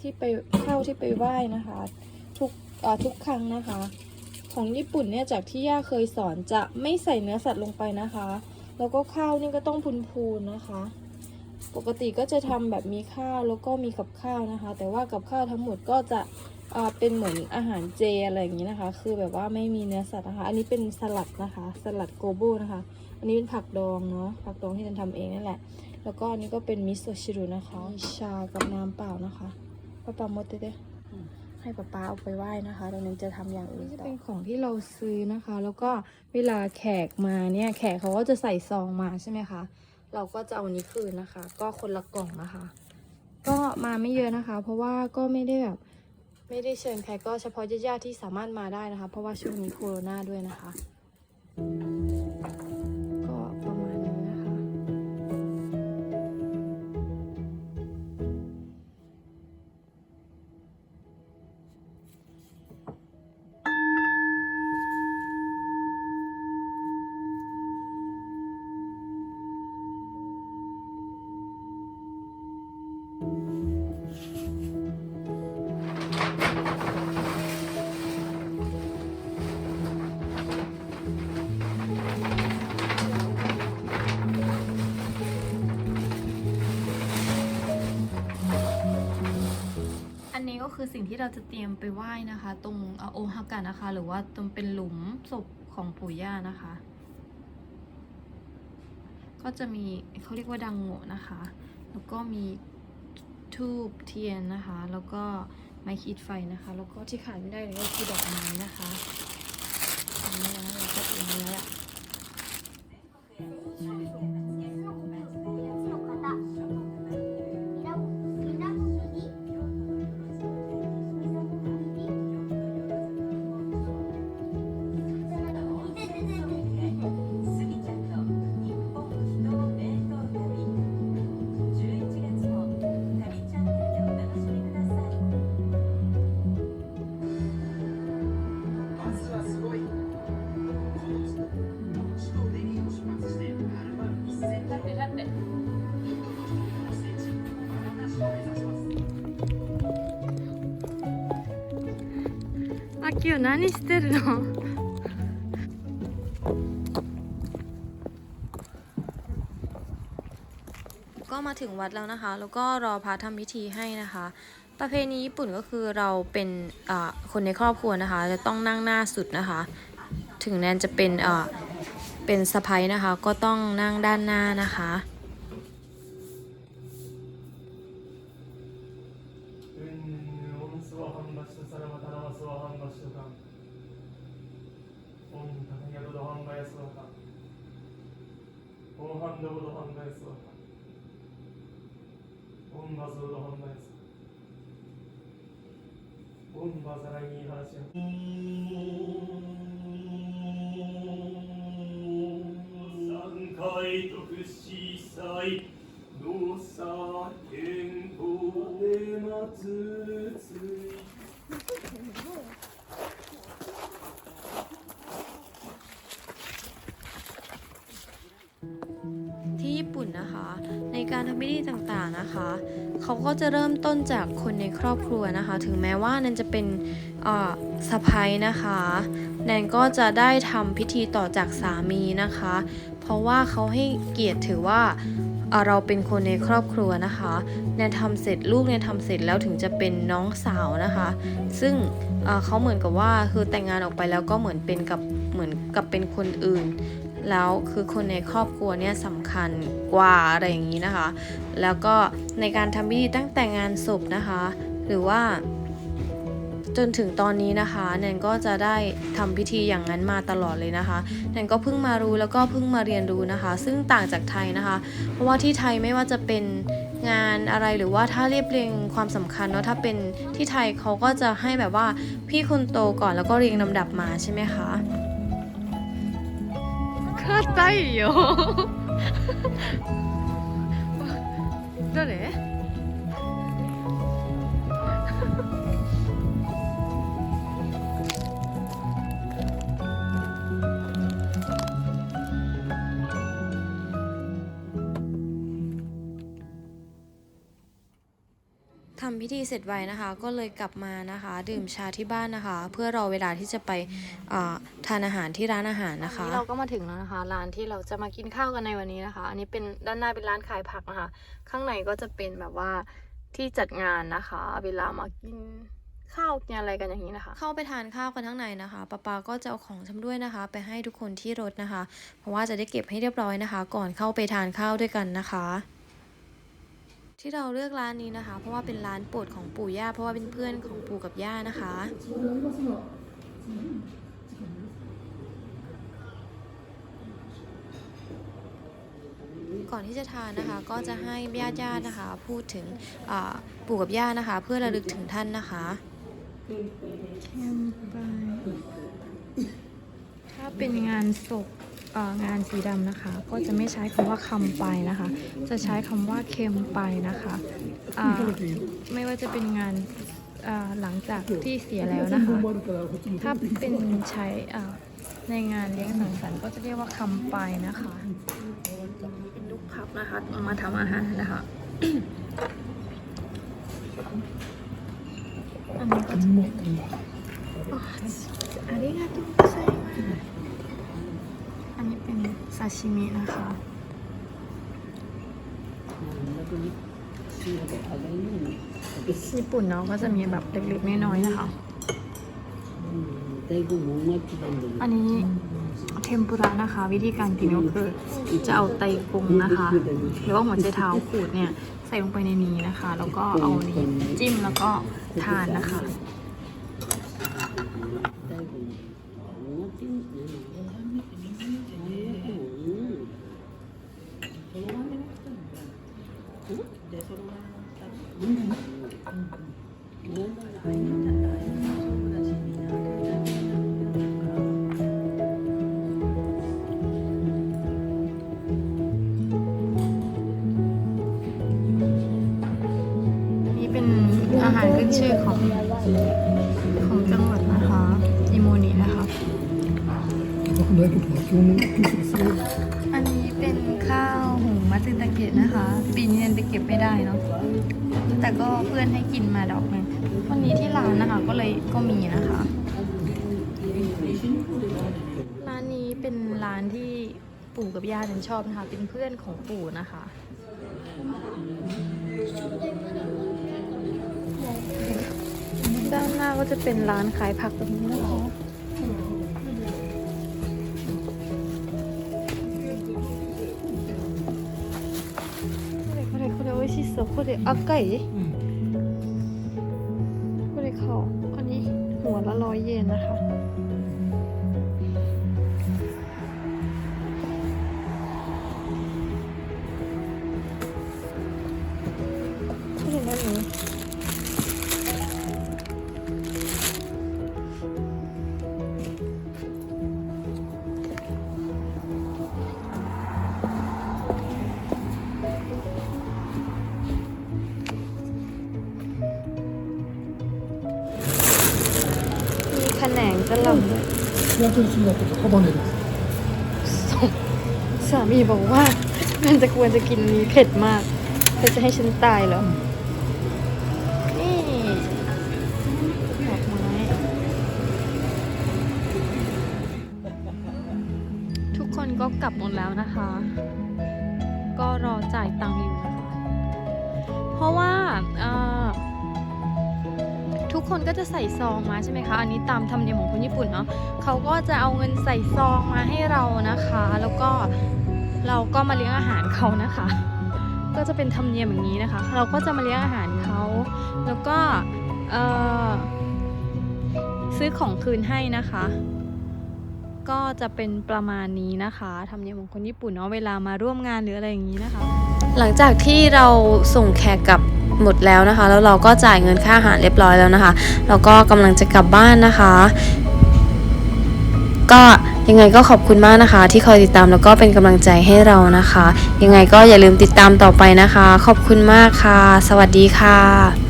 ที่ไปข้าวที่ไปไหว้นะคะ ทุกทุกครั้งนะคะ ของญี่ปุ่นเนี่ยจากที่ย่าเคยสอนจะไม่ใส่เนื้อสัตว์ลงไปนะคะ แล้วก็ข้าวนี่ก็ต้องพูนๆนะคะ ปกติก็จะทำแบบมีข้าวแล้วก็มีกับข้าวนะคะ แต่ว่ากับข้าวทั้งหมดก็จะเป็นเหมือนอาหารเจอะไรอย่างนี้นะคะ คือแบบว่าไม่มีเนื้อสัตว์นะคะ อันนี้เป็นสลัดนะคะ สลัดโกโบนะคะ อันนี้เป็นผักดองเนาะ ผักดองที่ฉันทำเองนั่นแหละ แล้วก็อันนี้ก็เป็นมิโซชิรุนะคะ ชากับน้ำเปล่านะคะ ป้าปาโมดเต้ๆให้ป้าป้าเอาไปไหว้นะคะตอนนี้จะทำอย่างอื่นจะเป็นของที่เราซื้อนะคะ แล้วก็เวลาแขกมาเนี่ยแขกเขาก็จะใส่ซองมาใช่ไหมคะเราก็จะเอาอันนี้คืนนะคะ ก็คนละกล่องนะคะ ก็มาไม่เยอะนะคะ เพราะว่าก็ไม่ได้แบบไม่ได้เชิญใครก็เฉพาะญาติๆที่สามารถมาได้นะคะ เพราะว่าช่วงนี้โควิดด้วยนะคะ อันนี้ก็คือสิ่งที่เราจะเตรียมไปไหว้นะคะ ตรงโอฮากะนะคะ หรือว่าตรงเป็นหลุมศพของปู่ย่านะคะ ก็จะมีเขาเรียกว่าดังโงนะคะ แล้วก็มีทูบเทียนนะคะ แล้วก็ไม้ขีดไฟนะคะ แล้วก็ที่ขาดไม่ได้เลยก็คือดอกไม้นะคะอันนี้นะเราก็เตรียมไว้แล้ว ます。あきよ何してるのก็มาถึงวัดแล้วนะคะ แล้วก็รอพระทำพิธีให้นะคะ ประเพณีญี่ปุ่นก็คือเราเป็นอ่าคนในครอบครัวนะคะ จะต้องนั่งหน้าสุดนะคะ ถึงแนนจะเป็นอ่าเป็นสะพ้ยนะคะ ก็ต้องนั่งด้านหน้านะคะ オン スワハンの主観本人高宮ドドハンバヤスワカ本ハンドドハンバヤスワカ本バズドハンバヤス本バザライニーハラシア三回特死祭。 ที่ญี่ปุ่นนะคะ ในการทำพิธีต่างๆนะคะ เขาก็จะเริ่มต้นจากคนในครอบครัวนะคะ ถึงแม้ว่าแนนจะเป็นสะพ้ยนะคะแนนก็จะได้ทำพิธีต่อจากสามีนะคะ เพราะว่าเขาให้เกียรติถือว่าเราเป็นคนในครอบครัวนะคะแนนทำเสร็จลูกแนนทำเสร็จแล้วถึงจะเป็นน้องสาวนะคะ ซึ่งเขาเหมือนกับว่าคือแต่งงานออกไปแล้วก็เหมือนเป็นกับเหมือนกับเป็นคนอื่น แล้วคือคนในครอบครัวเนี่ยสำคัญกว่าอะไรอย่างนี้นะคะ แล้วก็ในการทำพิธีตั้งแต่งานศพนะคะ หรือว่าจนถึงตอนนี้นะคะแนนก็จะได้ทำพิธีอย่างนั้นมาตลอดเลยนะคะแนนก็เพิ่งมารู้แล้วก็เพิ่งมาเรียนรู้นะคะ ซึ่งต่างจากไทยนะคะ เพราะว่าที่ไทยไม่ว่าจะเป็นงานอะไรหรือว่าถ้าเรียบเรียงความสำคัญเนาะถ้าเป็นที่ไทยเขาก็จะให้แบบว่าพี่คนโตก่อนแล้วก็เรียงลำดับมาใช่ไหมคะ 硬いよ。どれ ทำพิธีเสร็จไวนะคะ ก็เลยกลับมานะคะ ดื่มชาที่บ้านนะคะ เพื่อรอเวลาที่จะไปอ่าทานอาหารที่ร้านอาหารนะคะเราก็มาถึงแล้วนะคะ ร้านที่เราจะมากินข้าวกันในวันนี้นะคะ อันนี้เป็นด้านหน้าเป็นร้านขายผักนะคะ ข้างในก็จะเป็นแบบว่าที่จัดงานนะคะ เวลามากินข้าวกินอะไรกันอย่างนี้นะคะ เข้าไปทานข้าวกันข้างในนะคะป้าปาก็จะเอาของชำด้วยนะคะ ไปให้ทุกคนที่รถนะคะ เพราะว่าจะได้เก็บให้เรียบร้อยนะคะ ก่อนเข้าไปทานข้าวด้วยกันนะคะ ที่เราเลือกร้านนี้นะคะ เพราะว่าเป็นร้านโปรดของปู่ย่า เพราะว่าเป็นเพื่อนของปู่กับย่านะคะก่อนที่จะทานนะคะก็จะให้ญาติญาติๆนะคะ พูดถึงอ่าปู่กับย่านะคะ เพื่อระลึกถึงท่านนะคะถ้าเป็นงานศพเอ่อ งานสีดำนะคะ ก็จะไม่ใช้คำว่าคำไปนะคะ จะใช้คำว่าเค็มไปนะคะอ่าไม่ว่าจะเป็นงานอ่าหลังจากที่เสียแล้วนะคะ ถ้าเป็นใช้อ่าในงานเลี้ยงสังสรรค์ก็จะเรียกว่าคำไปนะคะเป็นลูกพับนะคะเอามาทำอาหารนะคะอันนี้ก็จะเป็นอาริกาโตไซมาอั นนี้เป็นซาชิมินะคะญี่ปุ่นเนาะก็จะมีแบบเล็กๆน้อยๆนะคะ อันนี้เทมปุระนะคะ วิธีการกินก็คือจะเอาไตกงนะคะ หรือว่าหัวใจเท้าขูดเนี่ยใส่ลงไปในนี้นะคะ แล้วก็เอานี้จิ้มแล้วก็ทานนะคะ อันนี้เป็นข้าวหุงมัตสึตะเกะนะคะ ปีนี้เรียนไปเก็บไม่ได้เนาะแต่ก็เพื่อนให้กินมาดอกนึงวันนี้ที่ร้านนะคะก็เลยก็มีนะคะร้านนี้เป็นร้านที่ปู่กับย่าฉันชอบนะคะ เป็นเพื่อนของปู่นะคะด้านหน้าก็จะเป็นร้านขายผักแบบนี้นะคะ 그래 맛있어 그래 아까 이 그래 가 아니 뭐라 러이에 나하 กระหล่ำด้วย 焼きすぎだと束ねる สามีบอกว่า มันจะควรจะกินอันนี้เผ็ดมากเธอจะให้ฉันตายเหรอ นี่ดอกไม้ทุกคนก็กลับหมดแล้วนะคะ ก็รอจ่ายตังค์อยู่นะคะ เพราะว่าเอ่อ ทุกคนก็จะใส่ซองมาใช่ไหมคะ อันนี้ตามธรรมเนียมของคนญี่ปุ่นเนาะเขาก็จะเอาเงินใส่ซองมาให้เรานะคะ แล้วก็เราก็มาเลี้ยงอาหารเขานะคะ ก็จะเป็นธรรมเนียมอย่างนี้นะคะ เราก็จะมาเลี้ยงอาหารเขา แล้วก็ซื้อของคืนให้นะคะ ก็จะเป็นประมาณนี้นะคะธรรมเนียมของคนญี่ปุ่นเนาะเวลามาร่วมงานหรืออะไรอย่างนี้นะคะ หลังจากที่เราส่งแขกกลับ หมดแล้วนะคะ แล้วเราก็จ่ายเงินค่าอาหารเรียบร้อยแล้วนะคะแล้วก็กำลังจะกลับบ้านนะคะ ก็ยังไงก็ขอบคุณมากนะคะ ที่คอยติดตามแล้วก็เป็นกำลังใจให้เรานะคะ ยังไงก็อย่าลืมติดตามต่อไปนะคะ ขอบคุณมากค่ะ สวัสดีค่ะ